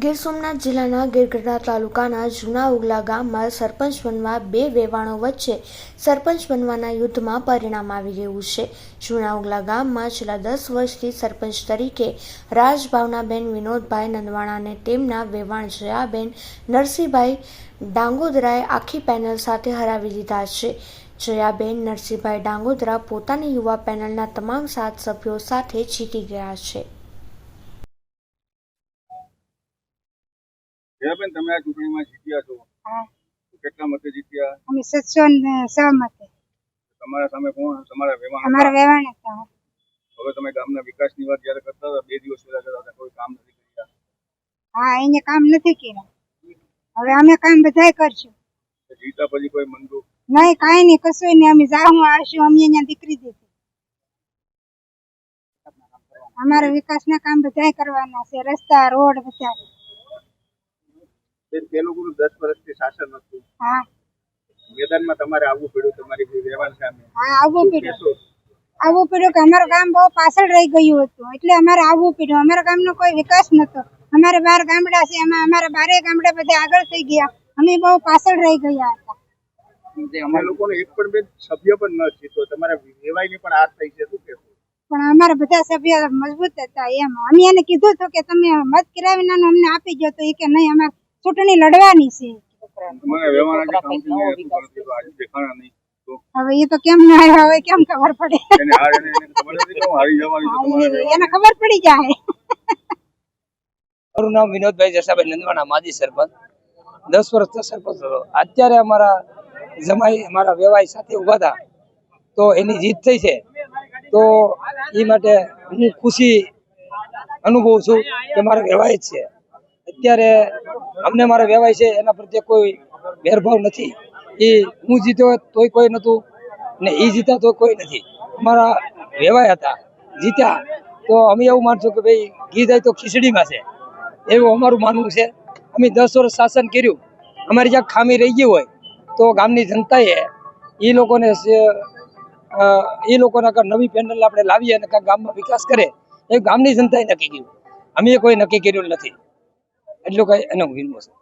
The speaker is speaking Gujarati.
ગીર સોમનાથ જિલ્લાના ગીરગઢડા તાલુકાના જૂના ઉગલા ગામમાં સરપંચ બનવા બે વેવાણો વચ્ચે સરપંચ બનવાના યુદ્ધમાં પરિણામ આવી ગયું છે. જૂના ઉગલા ગામમાં છેલ્લા દસ વર્ષથી સરપંચ તરીકે રાજભાવનાબેન વિનોદભાઈ નંદવાણાને તેમના વેવાણ જયાબેન નરસિંહભાઈ ડાંગોદરાએ આખી પેનલ સાથે હરાવી દીધા છે. જયાબેન, નરસિંહભાઈ ડાંગોદરા પોતાની યુવા પેનલના તમામ સાત સભ્યો સાથે જીતી ગયા છે. તમે આ ચૂંટણીમાં જીત્યા છો? હા. કેટલા મતે જીત્યા? અમે સત્સો સહમતે. તમારા સામે કોણ? તમારા વેવાણ અમારા વેવાણ હતા. હવે તમે ગામના વિકાસની વાત જ્યારે કરતા હતા બે દિવસ પહેલા કરતા કોઈ કામ નથી કર્યા. હા એને કામ નથી કર્યા. હવે અમે કામ બધાય કરશું. જીતા પછી કોઈ મનદુખ નહીં કાંઈ નહીં કશું નહીં. અમે જાહું આવશું અમે અહીંયા દીકરી દીધી અમારા વિકાસના કામ બધાય કરવાના છે. રસ્તા રોડ બધા તે લોકોનું દસ વર્ષથી શાસન હતું. મેદાનમાં તમારે આવવું પડ્યું તમારી વેવાણ સામે. હા આવવું પડ્યું. આવવું પડ્યું કે અમારું ગામ બહુ પાછળ રહી ગયું હતું. એટલે અમારે આવવું પડ્યું. અમારા ગામનો કોઈ વિકાસ નતો અમારે બાર ગામડા છે એમાં અમારા બારે ગામડા બધા આગળ થઈ ગયા. અમે બહુ પાછળ રહી ગયા હતા. અમારા લોકોનો એક પણ બે સભ્ય પણ ન જીતો તમારા વેવાયની પણ હાર થઈ છે શું કહેવું પણ અમારા બધા સભ્ય મજબૂત હતા એમ. અમે એને કીધું હતું કે તમે મત કરાવીને અમને આપી દો તો એ કે નહીં અમારે ચૂંટણી લડવાની છે. હવે એ તો કેમ ના આવ્યા? હવે કેમ ખબર પડે? એને ખબર પડી જાય. મારું નામ વિનોદભાઈ જસાભાઈ નંદવાના માજી સરપંચ. દસ વર્ષ સરપંચ હતો. અત્યારે અમારા જમાઈ અમારા વ્યવહાર સાથે ઊભા હતા. તો એની જીત થઈ છે. તો એ માટે હું ખુશી અનુભવું છું કે મારા વેવાય છે. અત્યારે અમને મારા વ્યવહાર છે, એના પ્રત્યે કોઈ ભેરભાવ નથી. એ હું જીત્યો તોય કોઈ નહોતું ને એ જીતા તો કોઈ નથી. અમારા વ્યવહાર હતા, જીત્યા. તો અમે એવું માનશું કે ભાઈ, ઘી જાય તો ખીચડીમાં છે. એવું અમારું માનવું છે. અમે દસ વર્ષ શાસન કર્યું. અમારી જ્યાં ખામી રહી ગઈ હોય, તો ગામની જનતાએ એ લોકોને એ લોકોને કાંઈક નવી પેનલ આપણે લાવીએ અને કાંઈક ગામમાં વિકાસ કરે, એ ગામની જનતાએ નક્કી કર્યું. અમે કોઈ નક્કી કર્યું નથી. એટલું કઈ એનો વિનવું છે